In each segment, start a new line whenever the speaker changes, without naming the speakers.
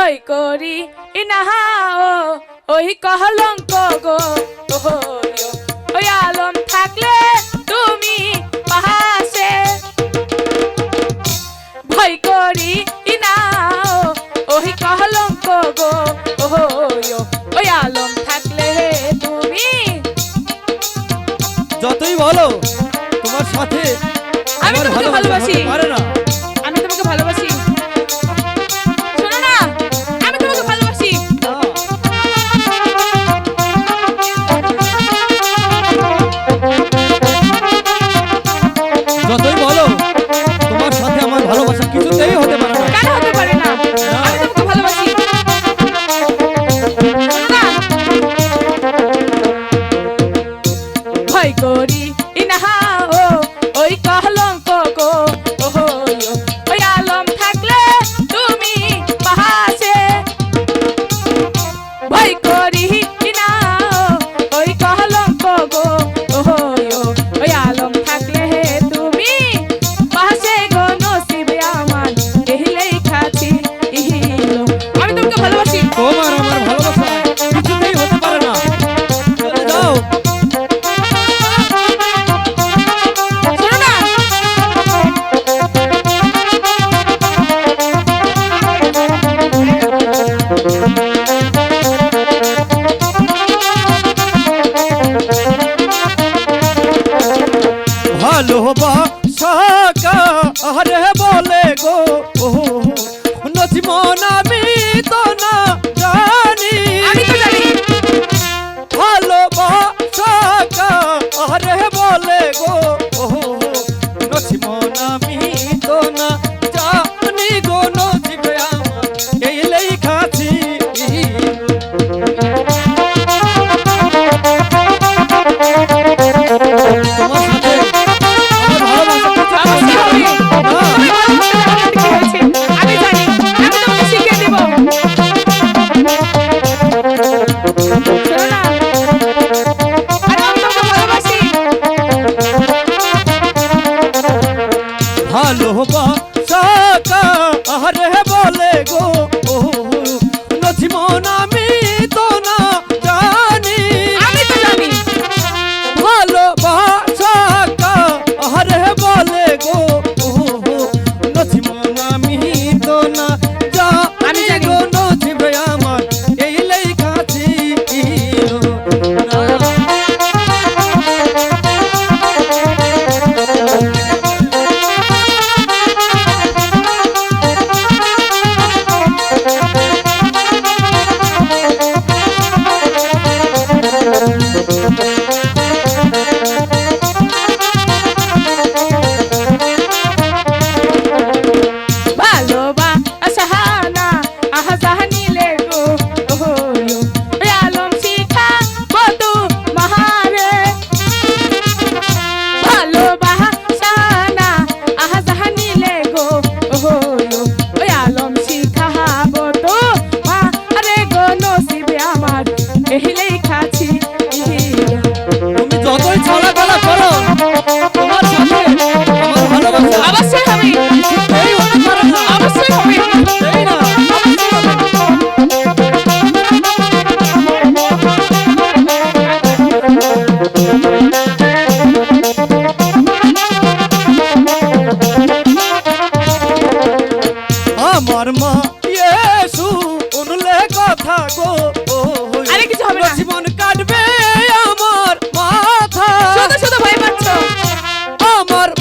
ভয় করি। ইনাহাও ওই কহলঙ্ক গো। ওই আলম থাকলে তুমি পাহাসে ভয় করি ইনাও ওই কহলঙ্ক গো। ওই আলম থাকলে তুমি
যতই বলো তোমার সাথে
আমি তোমাকে
ভালোবাসি। পারে না। Why, Cody?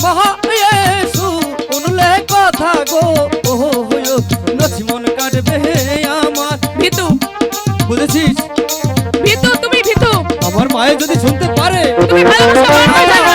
কহ ইয়েসু কথা গো। ওহ কাটবে আমার।
ভিতু
বুঝেছিস?
ভিতু তুমি ভিতু।
আমার মায়ে যদি শুনতে পারে
তুমি ভালোবাসো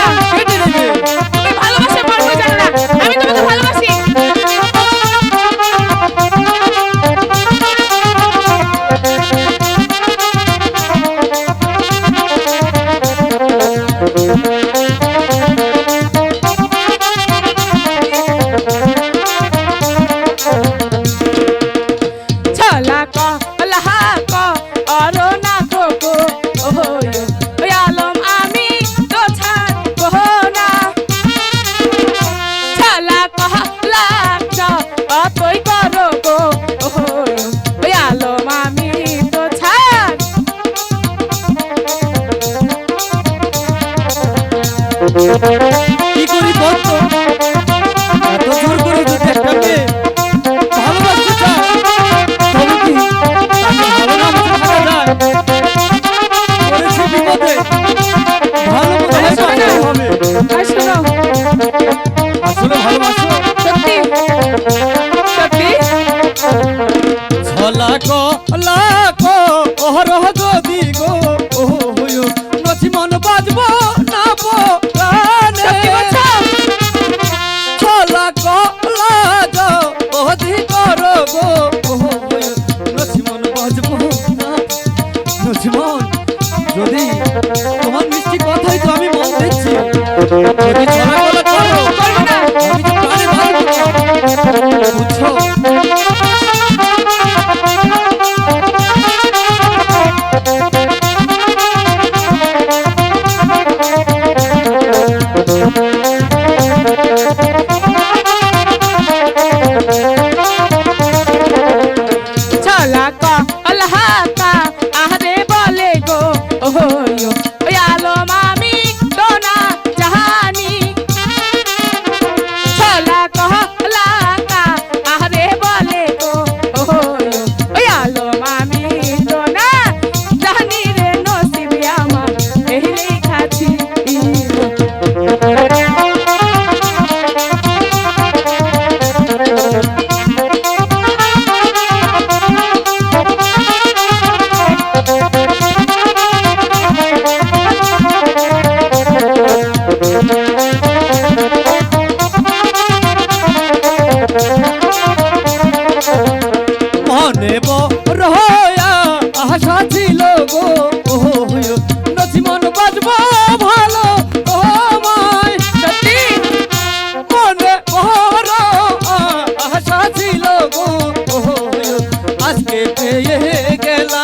গেলা